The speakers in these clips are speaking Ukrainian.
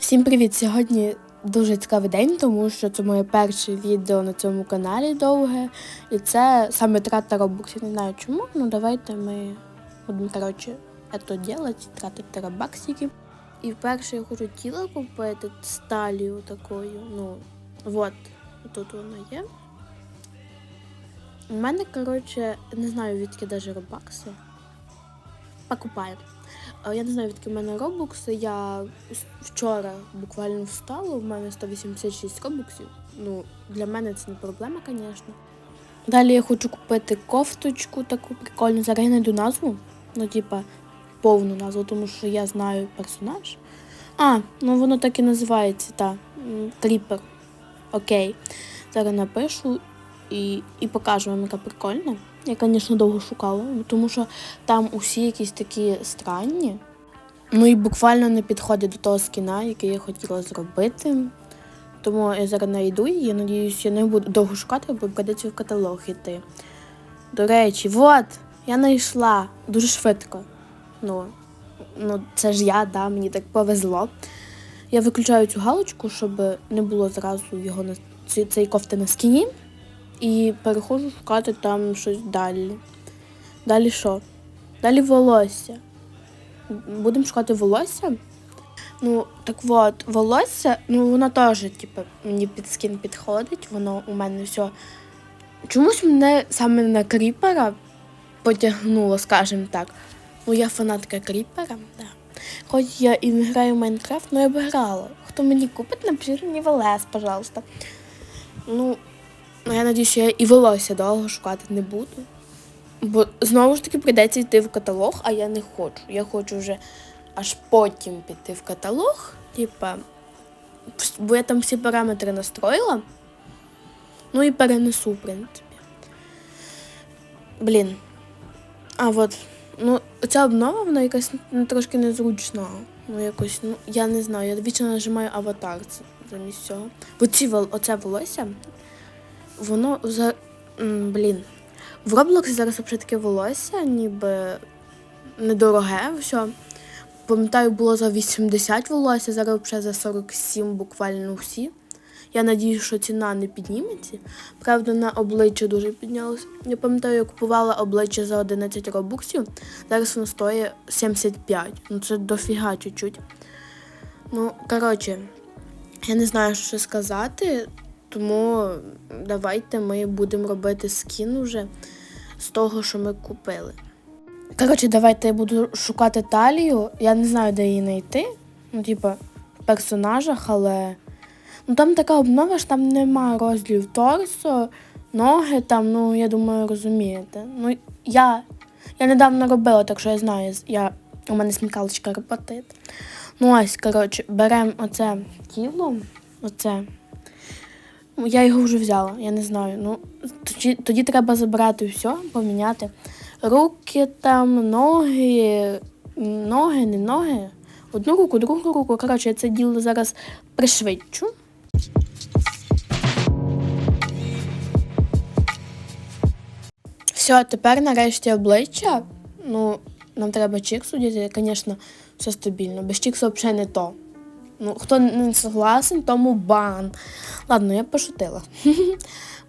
Всім привіт! Сьогодні дуже цікавий день, тому що це моє перше відео на цьому каналі довге. І це саме трата робоксів. Не знаю чому, ну давайте ми будемо, коротше, це робити, тратити робаксики. І вперше я хочу тіло купити сталію такою. Ну, от, тут воно є. У мене, коротше, не знаю, відки даже робакси. Покупаю. Я не знаю, відки в мене робокси. Я вчора буквально встала, у мене 186 робоксів. Ну, для мене це не проблема, звісно. Далі я хочу купити кофточку таку прикольну. Зараз я знайду назву. Ну, типа, повну назву, тому що я знаю персонаж. А, ну воно так і називається, та. Кріпер. Окей. Зараз напишу і, і покажу вам, яка прикольна. Я, звісно, довго шукала, тому що там усі якісь такі странні. Ну і буквально не підходять до того скіна, який я хотіла зробити. Тому я зараз знайду її. Я надіюсь, я не буду довго шукати, бо прийдеться в каталог іти. До речі, от, я знайшла дуже швидко. Ну, ну, це ж я, да, мені так повезло. Я виключаю цю галочку, щоб не було зразу його на цей кофти на скіні. І переходжу шукати там щось далі. Далі що? Далі волосся. Будемо шукати волосся. Ну, так от, волосся, ну воно теж, типу, мені під скін підходить, воно у мене все. Чомусь мене саме на кріпера потягнуло, скажімо так. Ну, я фанатка кріпера, да. Хоч я і не граю в Майнкрафт, але я б грала. Хто мені купить, напишіть мені в пожалуйста. Ну, Ну, я надію, що я і волосся довго шукати не буду. Бо знову ж таки прийдеться йти в каталог, а я не хочу. Я хочу вже аж потім піти в каталог. Типа, бо я там всі параметри настроїла. Ну і перенесу, в принципі. Блін. А от, ну, ця обнова, вона якась трошки незручна. Ну, якось, ну, я не знаю, я вічно нажимаю аватар замість цього. Бо ці оце волосся, воно за. Блін. В Роблоксі зараз взагалі таке волосся, ніби недороге. все. Пам'ятаю, було за 80 волосся, зараз взагалі за 47 буквально всі. Я надію, що ціна не підніметься. Правда, на обличчя дуже піднялося. Я пам'ятаю, я купувала обличчя за 11 робоксів, зараз воно стоїть 75. Ну це дофіга чуть-чуть. Ну, коротше, я не знаю, що сказати. Тому давайте ми будемо робити скін уже з того, що ми купили. Коротше, давайте я буду шукати талію. Я не знаю, де її знайти. Ну, типа, в персонажах, але. Ну там така обнова, що там немає розділів торсо, ноги там, ну я думаю, розумієте. Ну, я, я недавно робила, так що я знаю, я, у мене смікалочка репетит. Ну ось, коротше, беремо оце тіло, оце. Я його вже взяла, я не знаю. Ну, тоді, тоді треба забрати все, поміняти. Руки там, ноги, ноги, не ноги. Одну руку, другу руку. Коротше, я це діло зараз пришвидшу. Все, тепер нарешті обличчя. Ну, нам треба чіксу діти, звісно, все стабільно. Без чіксу взагалі не то. Ну, хто не согласен, тому бан. Ладно, я пошутила.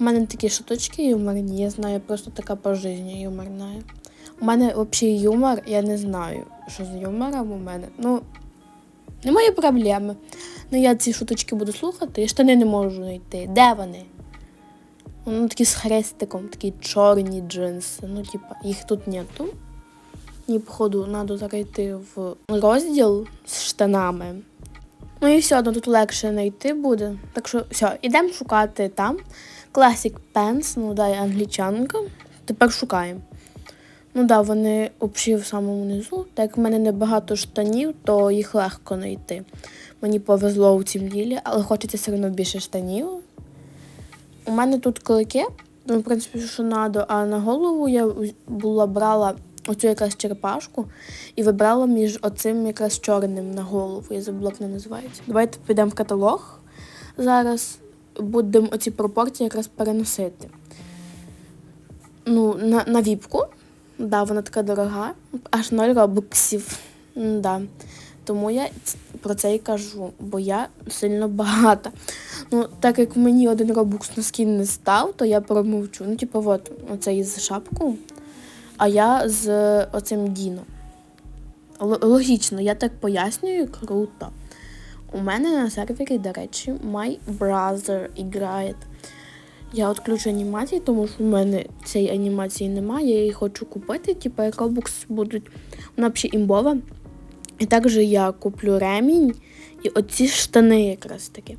У мене такі шуточки юморні, я знаю, просто така по житті юморна. У мене взагалі юмор, я не знаю, що з юмором у мене. Ну, немає проблеми. Ну, я ці шуточки буду слухати, і штани не можу знайти. Де вони? Ну, такі з хрестиком, такі чорні джинси. Ну, типа, їх тут нету. Мені, походу, треба зараз йти в розділ з штанами. Ну і все одно тут легше знайти буде. Так що все, ідемо шукати там. Classic Pants, ну да, англічанка. Тепер шукаємо. Ну да, вони взагалі в самому низу. Так як в мене небагато штанів, то їх легко знайти. Мені повезло у цім ділі, але хочеться все одно більше штанів. У мене тут клики, ну, в принципі, що треба, а на голову я була брала оцю якраз черепашку і вибрала між оцим якраз чорним на голову. Я забула, як не називається. Давайте підемо в каталог. Зараз будемо оці пропорції якраз переносити. Ну, на, на віпку. Да, вона така дорога. Аж 0 робоксів. Да. тому я про це і кажу, бо я сильно багата. Ну, так як мені один робокс на скін не став, то я промовчу. Ну, типу, от, оцей з шапку, а я з оцим Діно. Л- логічно, я так пояснюю, круто. У мене на сервері, до речі, My Brother грає. Я відключу анімації, тому що в мене цієї анімації немає. Я її хочу купити, типу, як Robux будуть. Вона взагалі імбова. І також я куплю ремінь і оці штани якраз таки.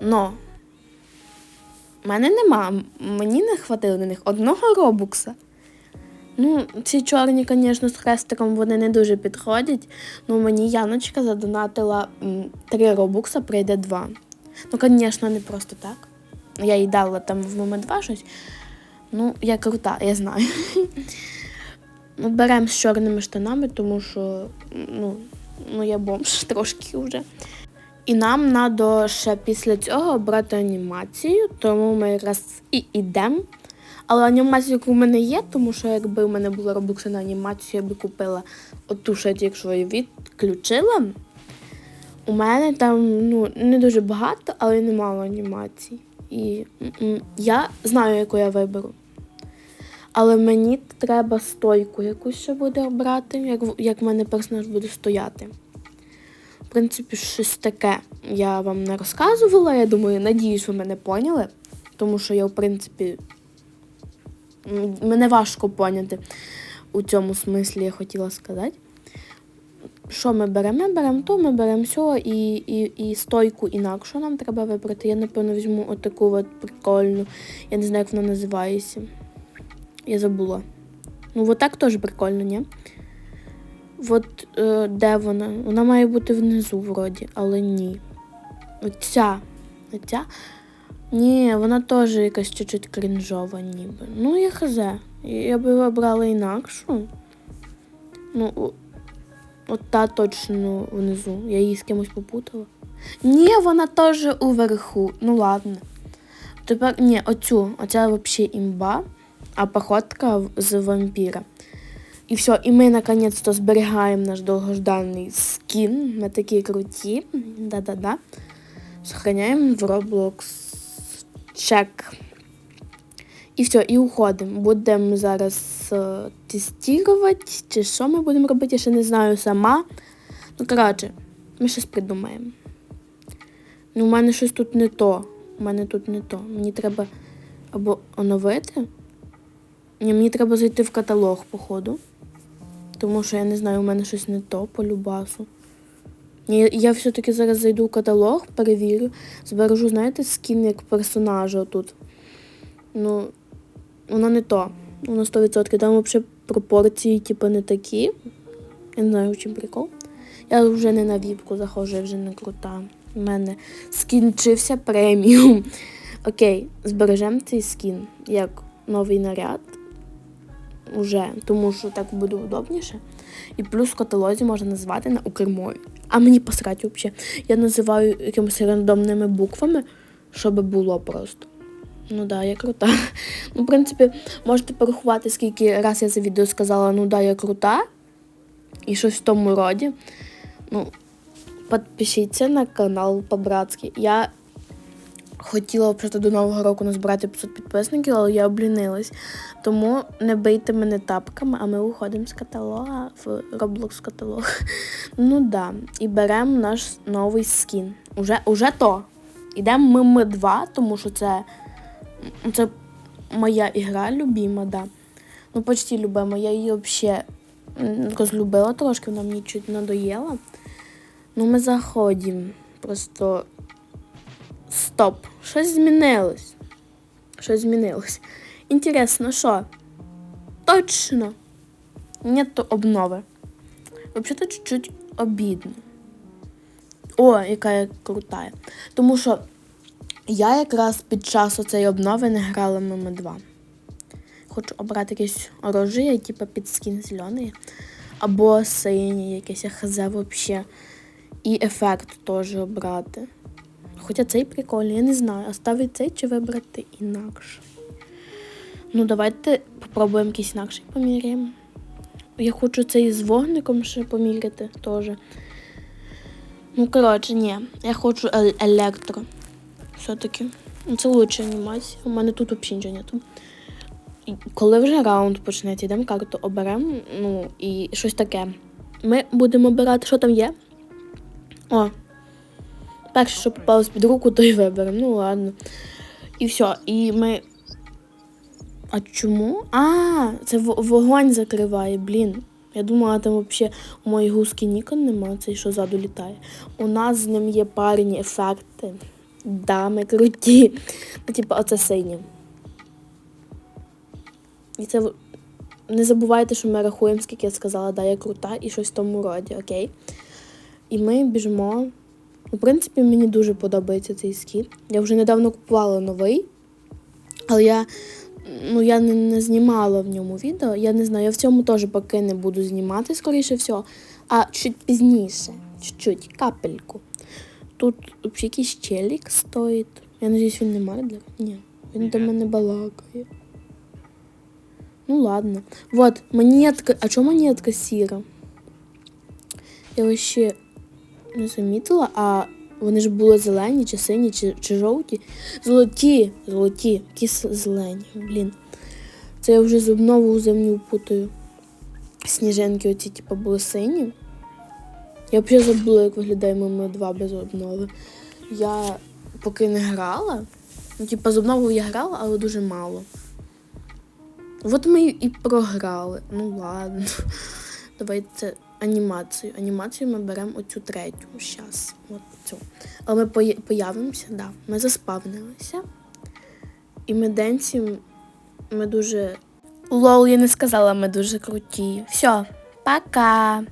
Но в мене нема. Мені не хватило на них одного робукса. Ну, ці чорні, звісно, з хрестиком вони не дуже підходять. Ну, мені Яночка задонатила три робукса, прийде два. Ну, звісно, не просто так. Я їй дала там в момент два щось. Ну, я крута, я знаю. Ну, беремо з чорними штанами, тому що ну, ну я бомж трошки вже. І нам треба ще після цього обрати анімацію, тому ми якраз і йдемо. Але анімація, яку в мене є, тому що якби в мене була робокси на анімацію, я би купила оту ще якщо я відключила. У мене там ну, не дуже багато, але немало анімацій. І я знаю, яку я виберу. Але мені треба стойку якусь ще буде обрати, як, як в мене персонаж буде стояти. В принципі, щось таке я вам не розказувала. Я думаю, надіюсь, ви мене поняли. Тому що я, в принципі, мене важко поняти у цьому смислі, я хотіла сказати. Що ми беремо? Ми беремо то, ми беремо все і, і, і стойку інакшу нам треба вибрати. Я, напевно, візьму отаку от прикольну. Я не знаю, як вона називається. Я забула. Ну, от так теж прикольно, ні? От е, де вона? Вона має бути внизу, вроді, але ні. Оця. Оця. Ні, вона теж якась чуть-чуть крінжова, ніби. Ну, я хз. Я би вибрала інакшу. Ну, от та точно внизу. Я її з кимось попутала. Ні, вона теж уверху. Ну ладно. Тепер ні, оцю. Оця взагалі імба, а походка з вампіра. І все, і ми наконець-то зберігаємо наш довгожданий скін. Ми такі круті. Да-да-да. Сохраняємо в Roblox. Чек. І все, і уходимо. Будемо зараз е, тестувати, чи що ми будемо робити, я ще не знаю сама. Ну, коротше, ми щось придумаємо. Ну, у мене щось тут не то. У мене тут не то. Мені треба або оновити. Ні, мені треба зайти в каталог, походу. Тому що я не знаю, у мене щось не то по любасу. Я все-таки зараз зайду в каталог, перевірю, збережу, знаєте, скін як персонажа тут. Ну, воно не то. Воно 100%. Там взагалі пропорції, типу, не такі. Я не знаю, в чим прикол. Я вже не на віпку заходжу, я вже не крута. У мене скінчився преміум. Окей, збережемо цей скін як новий наряд. Уже, тому що так буде удобніше. І плюс в каталозі можна назвати на укрмові. А мені посрать взагалі. Я називаю якимись рандомними буквами, щоб було просто. Ну да, я крута. Ну, в принципі, можете порахувати, скільки раз я за відео сказала, ну да, я крута. І щось в тому роді. Ну, підпишіться на канал по-братськи. Я хотіла взагалі до Нового року назбирати 500 підписників, але я облінилась. Тому не бийте мене тапками, а ми виходимо з каталога в Roblox каталог. Ну да. І беремо наш новий скін. Уже, уже то. Ідемо ми, ми два, тому що це, це моя ігра любима, да. Ну, почти любима. Я її взагалі розлюбила трошки, вона мені чуть надоїла. Ну, ми заходимо. Просто стоп. Щось змінилось. Щось змінилось. Інтересно, що? Точно. Нету обнови. Взагалі чуть-чуть обідно. О, яка я крута. Тому що я якраз під час цієї обнови не грала ММ 2. Хочу обрати якесь оружие, типу під скін зелений. Або синій, якийсь хз взагалі. І ефект теж обрати. Хоча цей прикольний, я не знаю, оставити цей чи вибрати інакше. Ну, давайте попробуємо якийсь інакший поміряємо. Я хочу цей з вогником ще поміряти теж. Ну, коротше, ні. Я хочу ел- електро. Все-таки. Ну, Це лучша анімація. У мене тут взагалі нічого нету. Коли вже раунд почнеться, йдемо карту оберемо, ну, і щось таке. Ми будемо обирати, що там є. О. Перше, що попалось під руку, то й виберемо. Ну ладно. І все. І ми. А чому? А, це вогонь закриває, блін. Я думала, там взагалі у моїй гуски Нікон нема, цей що ззаду літає. У нас з ним є парні ефекти. Да, ми круті. Ну, типу, оце синє. І це не забувайте, що ми рахуємо, скільки я сказала, да, я крута і щось в тому роді, окей? І ми біжимо. В принципі, мені дуже подобається цей скіт. Я вже недавно купувала новий, але я, ну, я не, не знімала в ньому відео. Я не знаю, я в цьому теж поки не буду знімати, скоріше всього, а чуть пізніше, чуть-чуть, капельку. Тут якийсь челік стоїть. Я надіюсь, він не мардлер. Ні, він до мене балакає. Ну ладно. Вот, монетка. А чому монетка сіра? Я вообще не замітила, а вони ж були зелені, чи сині, чи, чи жовті. Золоті, золоті, які с- зелені. Блін. Це я вже знову землю путаю. Сніжинки оці, типу, були сині. Я взагалі забула, як виглядає ми два без обнови. Я поки не грала. Ну, типу, з обновою я грала, але дуже мало. От ми і програли. Ну ладно. Давайте анімацію. Анімацію ми беремо оцю третю. Щас. От цю. Але ми появимося, да. Ми заспавнилися. І ми денці, ми дуже. Лол, я не сказала, ми дуже круті. Все, пока!